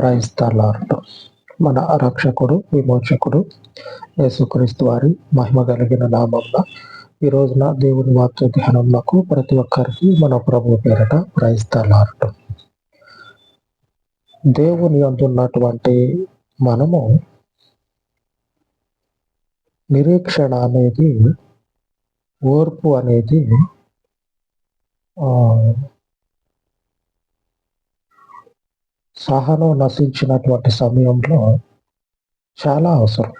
క్రైస్తలార్డు మన రక్షకుడు విమోచకుడు యేసుక్రీస్తు వారి మహిమ కలిగిన నామంలో ఈ రోజున దేవుని వాక్య ధ్యానంలో ప్రతి ఒక్కరికి మన ప్రభు పేరట క్రైస్తలార్డు దేవుని అందున్నటువంటి మనము నిరీక్షణ అనేది ఓర్పు అనేది సహనం నశించినటువంటి సమయంలో చాలా అవసరం.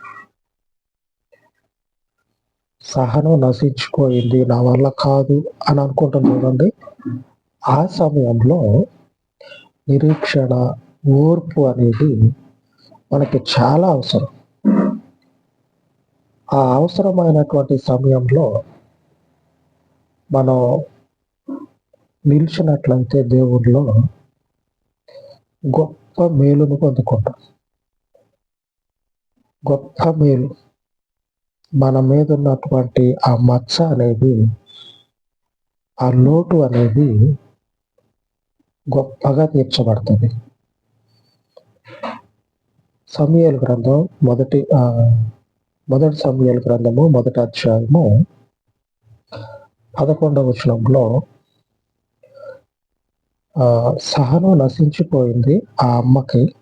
సహనం నశించిపోయింది నా వల్ల కాదు అని అనుకుంటాం చూడండి. ఆ సమయంలో నిరీక్షణ ఓర్పు అనేది మనకి చాలా అవసరం. ఆ అవసరమైనటువంటి సమయంలో మనం నిలిచినట్లయితే దేవుళ్ళు గొప్ప మేలును పొందుకుంటాం గొప్ప మేలు. మన మీద ఉన్నటువంటి ఆ మచ్చ అనేది ఆ లోటు అనేది గొప్పగా తీర్చబడుతుంది. సమయాల గ్రంథం మొదటి మొదటి సమయాల గ్రంథము మొదటి అధ్యాయము పదకొండవ వచనంలో సహనం నశించిపోయింది ఆ అమ్మకి.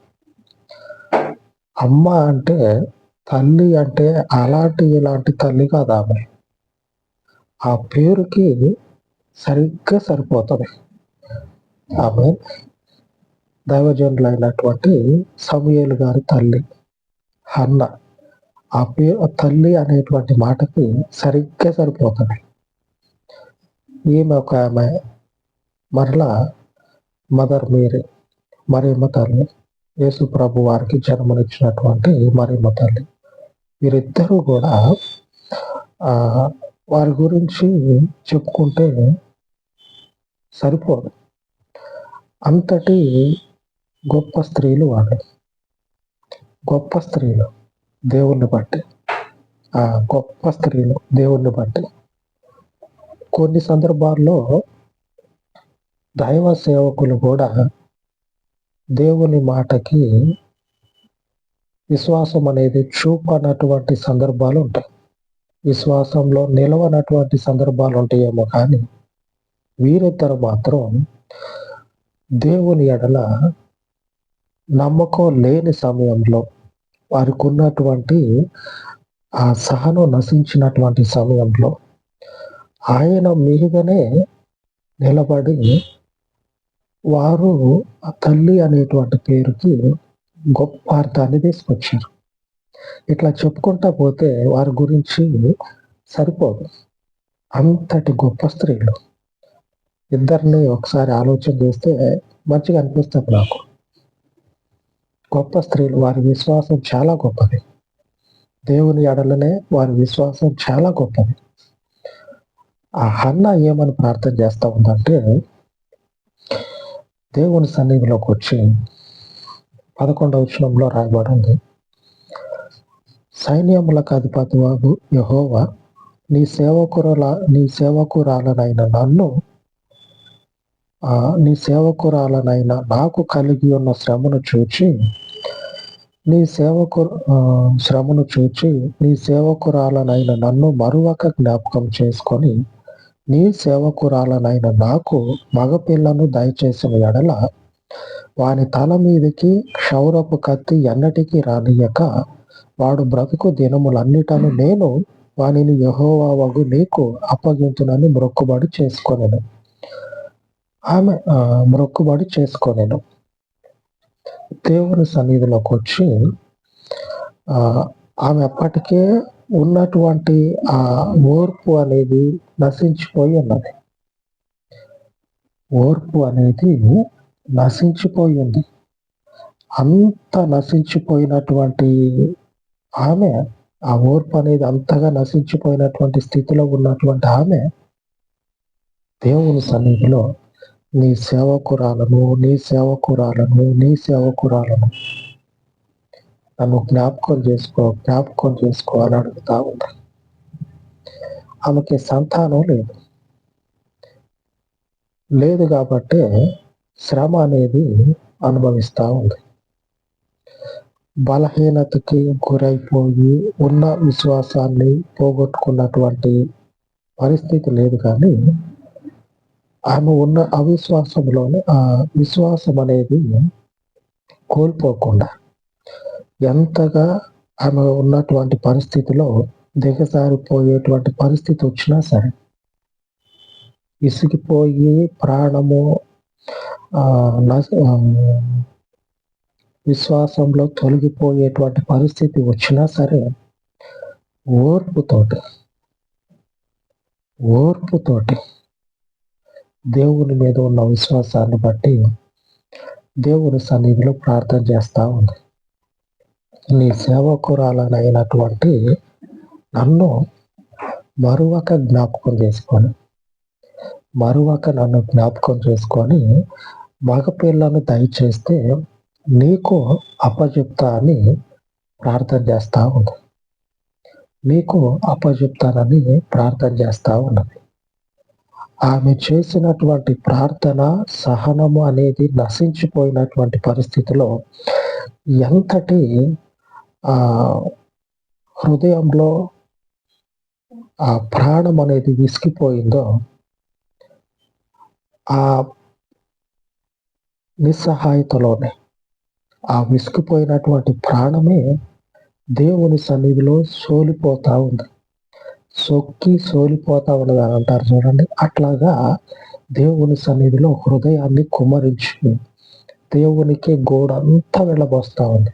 అమ్మ అంటే తల్లి అంటే అలాంటి ఇలాంటి తల్లి కాదు ఆమె. ఆ పేరుకి సరిగ్గా సరిపోతుంది. ఆమె దైవజనులైనటువంటి సమయలు గారి తల్లి అన్న. ఆ పేరు తల్లి అనేటువంటి మాటకి సరిగ్గా సరిపోతుంది. ఈమె ఒక ఆమె. మరలా మదర్ మేరీ మరియమ్మ తల్లి యేసు ప్రభు వారికి జన్మనిచ్చినటువంటి మరియమ్మ తల్లి వీరిద్దరూ కూడా వారి గురించి చెప్పుకుంటే సరిపోదు. అంతటి గొప్ప స్త్రీలు వాళ్ళు గొప్ప స్త్రీలు దేవుణ్ణి బట్టి గొప్ప స్త్రీలు దేవుణ్ణి బట్టి. కొన్ని సందర్భాల్లో దైవ సేవకులు కూడా దేవుని మాటకి విశ్వాసం అనేది చూపనటువంటి సందర్భాలు ఉంటాయి. విశ్వాసంలో నిలవనటువంటి సందర్భాలు ఉంటాయేమో కానీ వీరిద్దరు మాత్రం దేవుని ఎడల నమ్మకం లేని సమయంలో వారికి ఉన్నటువంటి ఆ సహనం నశించినటువంటి సమయంలో ఆయన మీదనే నిలబడి వారు ఆ తల్లి అనేటువంటి పేరుకి గొప్ప అర్థాన్ని తీసుకొచ్చారు. ఇట్లా చెప్పుకుంటా పోతే వారి గురించి సరిపోదు. అంతటి గొప్ప స్త్రీలు. ఇద్దరిని ఒకసారి ఆలోచన చేస్తే మంచిగా అనిపిస్తుంది నాకు. గొప్ప స్త్రీలు వారి విశ్వాసం చాలా గొప్పది. దేవుని ఎడలనే వారి విశ్వాసం చాలా గొప్పది. ఆ హన్న ఏమని ప్రార్థన చేస్తా ఉందంటే దేవుని సన్నిధిలోకి వచ్చి పదకొండవ వచనంలో రాయబడింది. సైన్యములకు అధిపతివాగు యహోవా నీ సేవకురల నీ సేవకురాలనైన నన్ను నీ సేవకురాలనైనా నాకు కలిగి ఉన్న శ్రమను చూచి నీ సేవకు శ్రమను చూచి నీ సేవకురాలనైన నన్ను మరువక జ్ఞాపకం చేసుకొని నీ సేవకురాలనైన నాకు మగపిల్లను దయచేసిన ఎడల వాని తల మీదకి క్షౌరపు కత్తి ఎన్నటికీ రానియక వాడు బ్రతుకు దినములన్నిటను నేను వానిని యహోవాగు నీకు అప్పగించునని మొక్కుబడి చేసుకొనేను. ఆమె మొక్కుబడి చేసుకొనేను. దేవుని సన్నిధిలోకి వచ్చి ఆమె అప్పటికే ఉన్నటువంటి ఆ ఓర్పు అనేది నశించిపోయి ఉన్నది. ఓర్పు అనేది నశించిపోయి ఉంది. అంత నశించిపోయినటువంటి ఆమె ఆ ఓర్పు అనేది అంతగా నశించిపోయినటువంటి స్థితిలో ఉన్నటువంటి ఆమె దేవుని సన్నిధిలో నీ సేవకురాలను నీ సేవకురాలను నీ సేవకురాలను నన్ను జ్ఞాపకం చేసుకో జ్ఞాపకం చేసుకో అని అడుగుతా ఉంది ఆమెకి సంతానం లేదు. లేదు కాబట్టి శ్రమ అనేది అనుభవిస్తూ ఉంది. బలహీనతకి గురైపోయి ఉన్న విశ్వాసాన్ని పోగొట్టుకున్నటువంటి పరిస్థితి లేదు కానీ ఆమె ఉన్న అవిశ్వాసంలోనే ఆ విశ్వాసం అనేది కోల్పోకుండా ఎంతగా ఆమె ఉన్నటువంటి పరిస్థితిలో దిగజారిపోయేటువంటి పరిస్థితి వచ్చినా సరే విసిగిపోయి ప్రాణము విశ్వాసంలో తొలగిపోయేటువంటి పరిస్థితి వచ్చినా సరే ఓర్పుతోటి ఓర్పుతోటి దేవుని మీద ఉన్న విశ్వాసాన్ని బట్టి దేవుని సన్నిధిలో ప్రార్థన చేస్తూ ఉంది. నీ సేవకురాలనైనటువంటి నన్ను మరువక జ్ఞాపకం చేసుకొని మరువక నన్ను జ్ఞాపకం చేసుకొని మగపిల్లను దయచేస్తే నీకు అప్పచెప్తా అని ప్రార్థన చేస్తూ ఉంది. నీకు అప్పచెప్తానని ప్రార్థన చేస్తూ ఉన్నది. ఆమె చేసినటువంటి ప్రార్థన సహనము అనేది నశించిపోయినటువంటి పరిస్థితిలో ఎంతటి హృదయంలో ఆ ప్రాణం అనేది విసిగిపోయిందో ఆ నిస్సహాయతలోనే ఆ విసిగిపోయినటువంటి ప్రాణమే దేవుని సన్నిధిలో సోలిపోతా ఉంది. సొక్కి సోలిపోతా ఉన్నది అని అంటారు చూడండి. అట్లాగా దేవుని సన్నిధిలో హృదయాన్ని కుమరించి దేవునికి గోడంతా వెళ్ళబోస్తా ఉంది.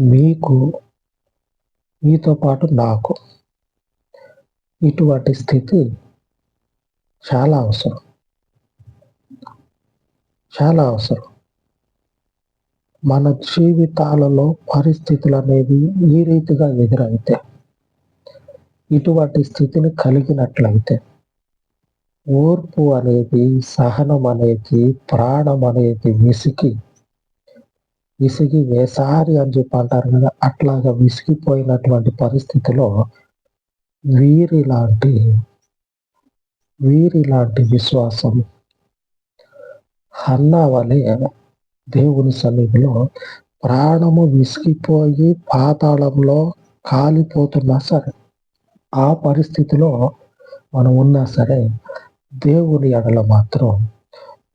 మీకు మీతో పాటు నాకు ఇటువంటి స్థితి చాలా అవసరం. చాలా అవసరం. మన జీవితాలలో పరిస్థితులు అనేవి ఈ రీతిగా ఎదురైతే ఇటువంటి స్థితిని కలిగినట్లయితే ఓర్పు అనేది సహనం అనేది ప్రాణం అనేది విసిగి విసిగి వేసారి అని చెప్పి అంటారు కదా అట్లాగా విసిగిపోయినటువంటి పరిస్థితిలో వీరిలాంటి వీరిలాంటి విశ్వాసం హన్నా వలె దేవుని సన్నిధిలో ప్రాణము విసిగిపోయి పాతాళంలో కాలిపోతున్నా సరే ఆ పరిస్థితిలో మనం ఉన్నా సరే దేవుని ఎడల మాత్రం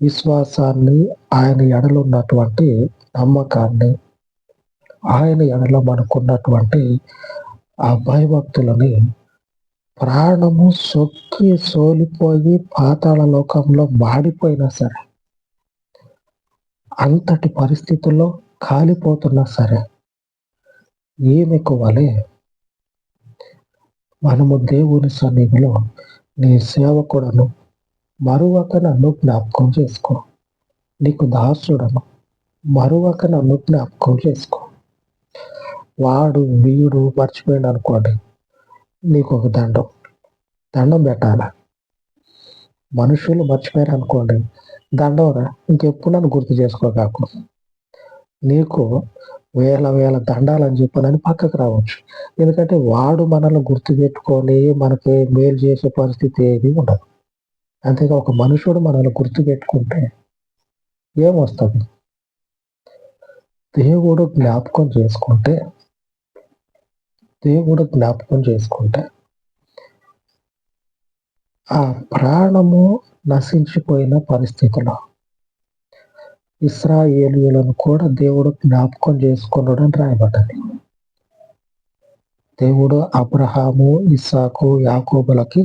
విశ్వాసాన్ని ఆయన ఎడలున్నటువంటి నమ్మకాన్ని ఆయన ఎడల మనకున్నటువంటి ఆ భయభక్తులని ప్రాణము సొక్కి సోలిపోయి పాతాళ లోకంలో మాడిపోయినా సరే అంతటి పరిస్థితుల్లో కాలిపోతున్నా సరే ఏమికు వలె? మనము దేవుని సన్నిధిలో నీ సేవకుడను మరువక నన్ను జ్ఞాపకం చేసుకో. నీకు దాసుడను మరొక నన్ను జ్ఞాపకం చేసుకో. వాడు వీడు మర్చిపోయాడు అనుకోండి నీకు ఒక దండం. దండం పెట్టాలా? మనుషులు మర్చిపోయారు అనుకోండి దండం ఇంకెప్పుడు నన్ను గుర్తు చేసుకోకాకు నీకు వేల వేల దండాలని చెప్పనని పక్కకు రావచ్చు. ఎందుకంటే వాడు మనల్ని గుర్తు పెట్టుకొని మనకి మేలు చేసే పరిస్థితి ఏది ఉండదు. అంతేగా ఒక మనుషుడు మనల్ని గుర్తు పెట్టుకుంటే ఏమొస్తుంది? దేవుడు జ్ఞాపకం చేసుకుంటే దేవుడు జ్ఞాపకం చేసుకుంటే ఆ ప్రాణము నశించిపోయిన పరిస్థితిలో. ఇస్రాయేలీలను కూడా దేవుడు జ్ఞాపకం చేసుకున్నాడని రాయబడ్డది దేవుడు అబ్రహాము ఇస్సాకు యాకోబులకి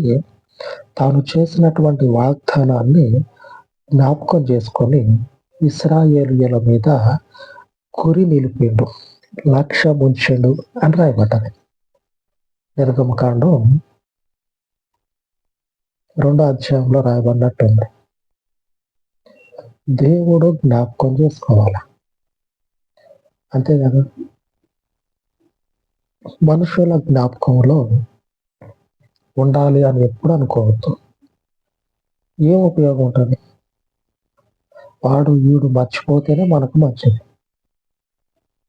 తాను చేసినటువంటి వాగ్దానాన్ని జ్ఞాపకం చేసుకొని ఇస్రాయేలీల మీద కురి నిలిపిండు లక్ష ముంచెండు అని రాయబడ్డది. నిర్గమకాండం రెండో అధ్యాయంలో రాయబడినట్టుంది. దేవుడు జ్ఞాపకం చేసుకోవాలి. అంతే కదా మనుషుల జ్ఞాపకంలో ఉండాలి అని ఎప్పుడు అనుకోవద్దు. ఏం ఉపయోగం ఉంటుంది? వాడు వీడు మర్చిపోతేనే మనకు మంచిది.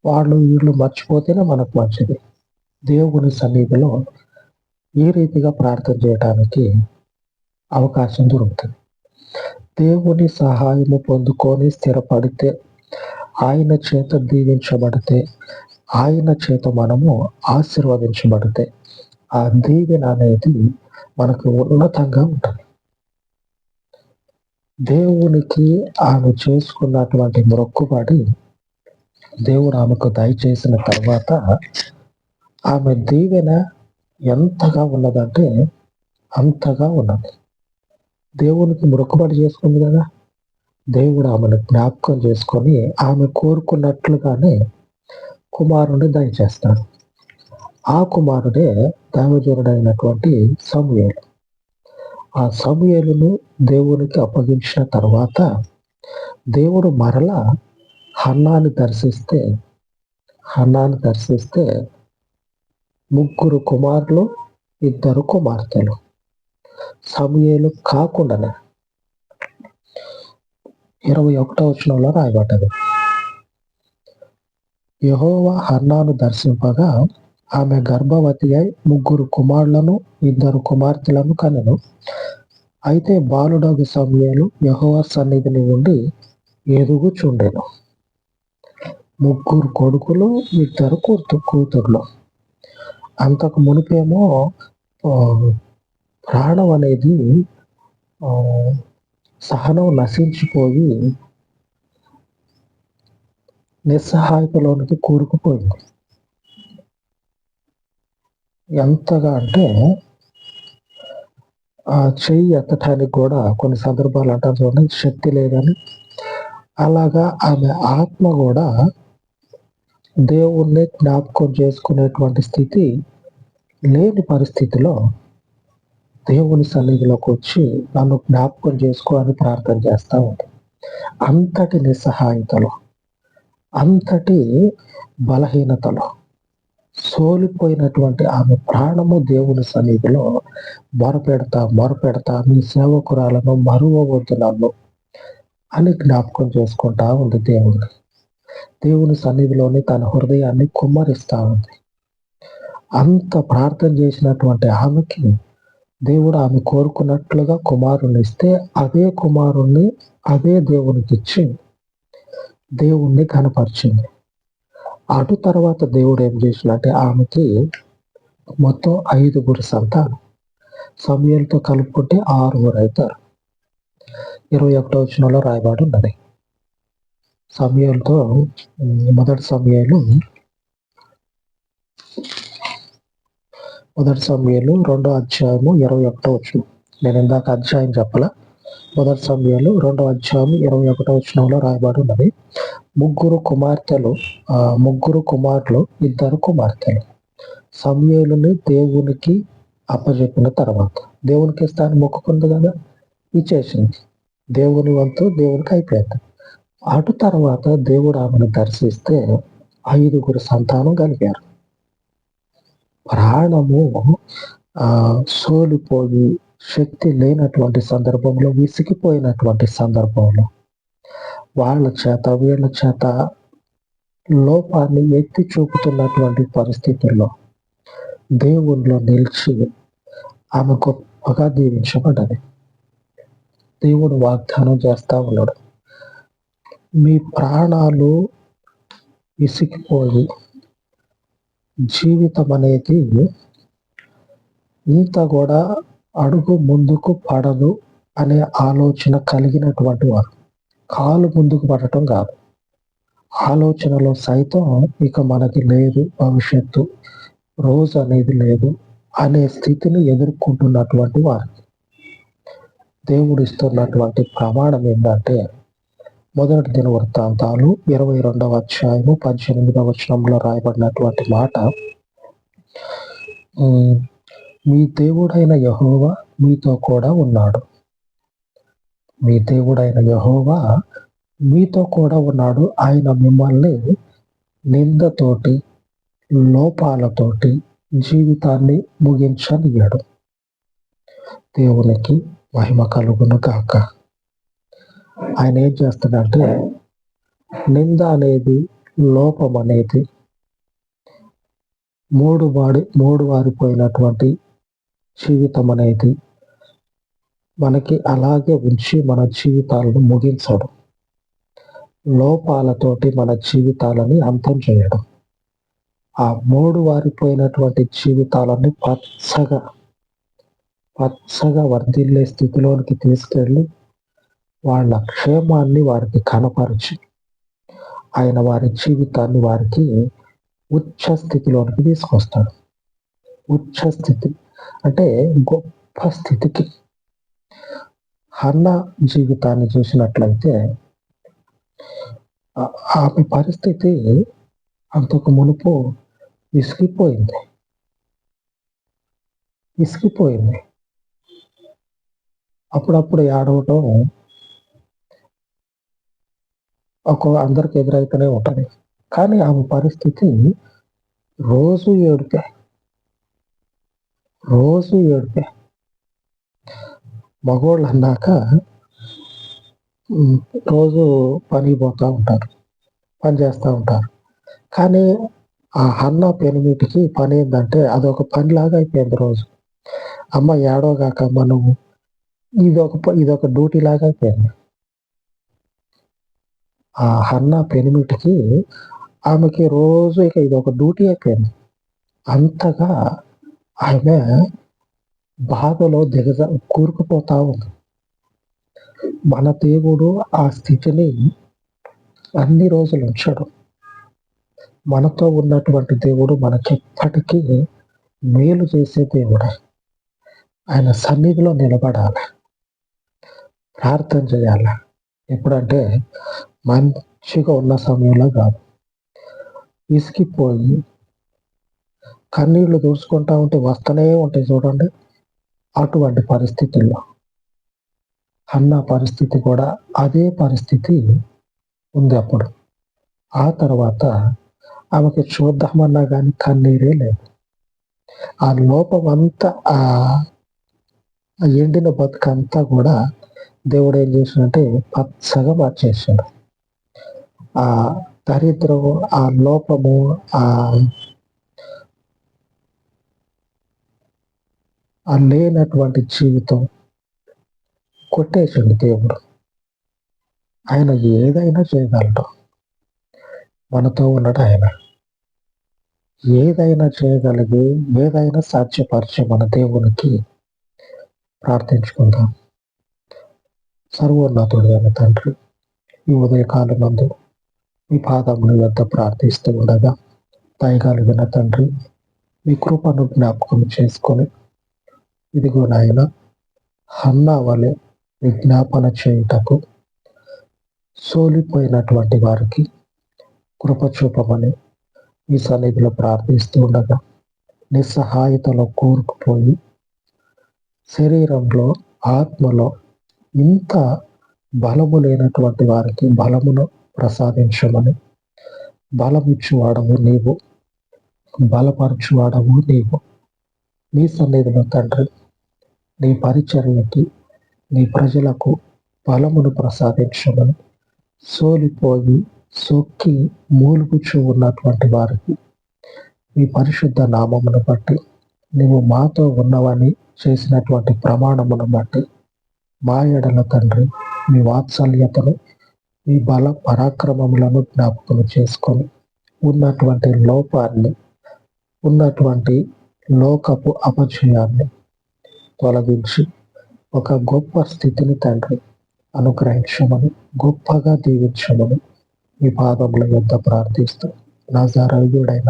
వాళ్ళు వీళ్ళు మర్చిపోతేనే మనకు మంచిది. దేవుని సన్నిధిలో ఏ రీతిగా ప్రార్థన చేయడానికి అవకాశం దొరుకుతుంది. దేవుని సహాయము పొందుకొని స్థిరపడితే ఆయన చేత దీవించబడితే ఆయన చేత మనము ఆశీర్వదించబడితే ఆ దీవెన అనేది మనకు ఉన్నతంగా ఉంటుంది. దేవునికి ఆమె చేసుకున్నటువంటి మొక్కుబడి దేవుడు ఆమెకు దయచేసిన తర్వాత ఆమె దీవెన ఎంతగా ఉన్నదంటే అంతగా ఉన్నది. దేవునికి మొక్కుబడి చేసుకుంది కదా. దేవుడు ఆమెను జ్ఞాపకం చేసుకొని ఆమె కోరుకున్నట్లుగానే కుమారుని దయచేస్తాడు. ఆ కుమారుడే దైవజనుడైనటువంటి సమూహలు ఆ సమూహలను దేవునికి అప్పగించిన తర్వాత దేవుడు మరలా హన్నాన్ని దర్శిస్తే హన్నాన్ని దర్శిస్తే ముగ్గురు కుమారులు ఇద్దరు కుమార్తెలు. సమయలు కాకుండానే ఇరవై ఒకటో వచనంలో రాయబడ్డది. యహోవా హన్నాను దర్శింపగా ఆమె గర్భవతి అయి ముగ్గురు కుమారులను ఇద్దరు కుమార్తెలను కనను. అయితే బాలుడగు సమయాలు యహోవా సన్నిధిని ఉండి ఎదుగుచుండెను. ముగ్గురు కొడుకులు ఇద్దరు కూతు కూతుర్లు. అంతకు మునిపేమో ప్రాణం అనేది సహనం నశించిపోయి నిస్సహాయతలోనికి కూరుకుపోయింది. ఎంతగా అంటే ఆ చెయ్యి ఎత్తటానికి కూడా కొన్ని సందర్భాలు అంటారు చూడండి శక్తి లేదని. అలాగా ఆమె ఆత్మ కూడా దేవుణ్ణి జ్ఞాపకం చేసుకునేటువంటి స్థితి లేని పరిస్థితిలో దేవుని సన్నిధిలోకి వచ్చి నన్ను జ్ఞాపకం చేసుకో అని ప్రార్థన చేస్తూ ఉంది. అంతటి నిస్సహాయతలో అంతటి బలహీనతలో సోలిపోయినటువంటి ఆమె ప్రాణము దేవుని సన్నిధిలో మొరపెడతా మొరపెడతా మీ సేవకురాలను మరువవద్దు నన్ను అని జ్ఞాపకం చేసుకుంటా ఉంది దేవుని దేవుని సన్నిధిలోని తన హృదయాన్ని కుమ్మరిస్తా ఉంది అంత ప్రార్థన చేసినటువంటి ఆమెకి దేవుడు ఆమె కోరుకున్నట్లుగా కుమారుని ఇస్తే అదే కుమారుణ్ణి అదే దేవునికి ఇచ్చి దేవుణ్ణి కనపరిచింది అటు తర్వాత దేవుడు ఏం చేసినట్టే ఆమెకి మొత్తం ఐదుగురు సంతానం. సమయంతో కలుపుకుంటే ఆరుగురు అవుతారు ఇరవై ఒకటో వచ్చినలో రాయబాటు ఉన్నది. సమయాలతో మొదటి సమయాలు మొదటి సమయాలు రెండో అధ్యాయము ఇరవై ఒకటో వచ్చిన నేను ఇందాక అధ్యాయం చెప్పల. మొదటి సమయాలు రెండో అధ్యాయం ఇరవై ఒకటో వచ్చినంలో రాయబడి ఉన్నది. ముగ్గురు కుమార్తెలు ముగ్గురు కుమారులు ఇద్దరు కుమార్తెలు. సమయాలని దేవునికి అప్పచెప్పిన తర్వాత. దేవునికి స్థానం మొక్కుకుంది కదా ఇచ్చేసింది దేవుని వంతు దేవునికి అయిపోయింది. అటు తర్వాత దేవుడు ఆమెను దర్శిస్తే ఐదుగురు సంతానం కలిగారు. ప్రాణము ఆ సోలిపోయి శక్తి లేనటువంటి సందర్భంలో విసిగిపోయినటువంటి సందర్భంలో వాళ్ళ చేత వీళ్ళ చేత లోపాన్ని ఎత్తి చూపుతున్నటువంటి పరిస్థితుల్లో దేవుణ్ణిలో నిలిచి ఆమె గొప్పగా దీవించబడ్డది. దేవుడు వాగ్దానం చేస్తా ఉన్నాడు. మీ ప్రాణాలు విసిగిపోయి జీవితం అనేది ఇంత కూడా అడుగు ముందుకు పడదు అనే ఆలోచన కలిగినటువంటి వారు. కాలు ముందుకు పడటం కాదు. ఆలోచనలో సైతం ఇక మనకి లేదు భవిష్యత్తు రోజు అనేది లేదు అనే స్థితిని ఎదుర్కొంటున్నటువంటి వారికి దేవుడు ఇస్తున్నటువంటి ప్రమాణం ఏంటంటే మొదటి దిన వృత్తాంతాలు ఇరవై రెండవ అధ్యాయము పద్దెనిమిదవ వచనంలో రాయబడినటువంటి మాట. మీ దేవుడైన యహోవా మీతో కూడా ఉన్నాడు. మీ దేవుడైన యహోవా మీతో కూడా ఉన్నాడు. ఆయన మిమ్మల్ని నిందతోటి లోపాలతోటి జీవితాన్ని ముగించనియడు దేవునికి మహిమ కలుగును కాక ఆయన ఏం చేస్తాడంటే నింద అనేది లోపం అనేది మూడు వాడి మూడు వారిపోయినటువంటి జీవితం అనేది మనకి అలాగే ఉంచి మన జీవితాలను ముగించడం. లోపాలతోటి మన జీవితాలని అంతం చేయడం. ఆ మూడు వారిపోయినటువంటి జీవితాలని పచ్చగా పచ్చగా వర్ధిల్లే స్థితిలోనికి తీసుకెళ్ళి వాళ్ళ క్షేమాన్ని వారికి కనపరిచి ఆయన వారి జీవితాన్ని వారికి ఉచ్చ స్థితిలోనికి తీసుకొస్తాడు. ఉచ్చ స్థితి అంటే గొప్ప స్థితికి. హన్న జీవితాన్ని చూసినట్లయితే ఆమె పరిస్థితి అంతకు మునుపు విసిగిపోయింది విసిగిపోయింది అప్పుడప్పుడు ఏడవటం ఒక అందరికి ఎదురైతేనే ఉంటుంది. కానీ ఆమె పరిస్థితి రోజు ఏడిపే రోజు ఏడిపే మగోళ్ళు అన్నాక రోజు పని పోతూ ఉంటారు పని చేస్తూ ఉంటారు. కానీ ఆ అన్న పెనిమిటికి పని ఏంటంటే అదొక పనిలాగా అయిపోయింది రోజు. అమ్మ ఏడోగాక అమ్మ నువ్వు ఇదొక ఇదొక డ్యూటీ లాగా అయిపోయింది. ఆ హన్న పెనిమిటికి ఆమెకి రోజు ఇక ఇది ఒక డ్యూటీ అయిపోయింది అంతగా ఆమె బాధలో దిగజ కూరుకుపోతా ఉంది. మన దేవుడు ఆ స్థితిని అన్ని రోజులు ఉంచడు. మనతో ఉన్నటువంటి దేవుడు మనకెప్పటికీ మేలు చేసే దేవుడే. ఆయన సన్నిధిలో నిలబడాలి. ప్రార్థన చేయాలి. ఎప్పుడంటే మంచిగా ఉన్న సమయంలో కాదు. విసిగిపోయి కన్నీళ్ళు దూసుకుంటా ఉంటే వస్తూనే ఉంటాయి చూడండి. అటువంటి పరిస్థితుల్లో అన్న పరిస్థితి కూడా అదే పరిస్థితి ఉంది అప్పుడు. ఆ తర్వాత ఆమెకి చూద్దామన్నా కానీ కన్నీరే లేదు. ఆ లోపం అంతా ఆ ఎండిన బతుకంతా కూడా దేవుడు ఏం చేసినంటే పచ్చగా మార్చేసాడు. ఆ దరిద్రము ఆ లోపము ఆ ఆ లేనటువంటి జీవితం కొట్టేసింది దేవుడు. ఆయన ఏదైనా చేయగలడు. మనతో ఉన్నాడు ఆయన. ఏదైనా చేయగలిగి ఏదైనా సాధ్యపరిచే మన దేవునికి ప్రార్థించుకుందాం. సర్వోన్నతుడు అయిన తండ్రి ఈ ఉదయకాలం నందు మీ పాదముల వద్ద ప్రార్థిస్తూ ఉండగా దయగలిగిన తండ్రి మీ కృపను జ్ఞాపకం చేసుకొని ఇదిగో నాయన హన్నా వలె విజ్ఞాపన చేయుటకు సోలిపోయినటువంటి వారికి కృప చూపమని ఈ సన్నిధిలో ప్రార్థిస్తూ ఉండగా నిస్సహాయతలో కూరుకుపోయి శరీరంలో ఆత్మలో ఇంత బలము లేనటువంటి వారికి బలమును ప్రసాదించమని. బలమిచ్చువాడము నీవు. బలపరచువాడము నీవు. నీ సన్నిధిలో తండ్రి నీ పరిచర్యకి నీ ప్రజలకు బలమును ప్రసాదించమని. సోలిపోయి సొక్కి మూలుగుచూ ఉన్నటువంటి వారికి మీ పరిశుద్ధ నామమును బట్టి నీవు మాతో ఉన్నవని చేసినటువంటి ప్రమాణమును బట్టి మా ఎడల తండ్రి మీ వాత్సల్యతను మీ బల పరాక్రమములను జ్ఞాపకం చేసుకొని ఉన్నటువంటి లోపాన్ని ఉన్నటువంటి లోకపు అపజయాన్ని తొలగించి ఒక గొప్ప స్థితిని తండ్రి అనుగ్రహించమని గొప్పగా దీవించమని మీ పాదముల యొక్క ప్రార్థిస్తూ నజారయుడైన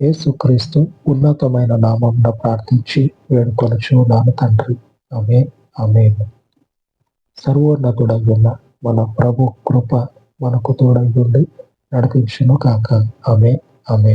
యేసుక్రీస్తు ఉన్నతమైన నామం ప్రార్థించి వేడుకొనుచు నాన్న తండ్రి. అమే అమే సర్వోన్నతుడైన మన ప్రభు కృప మనకు తోడై ఉండి నడిపించును కాక. ఆమె ఆమె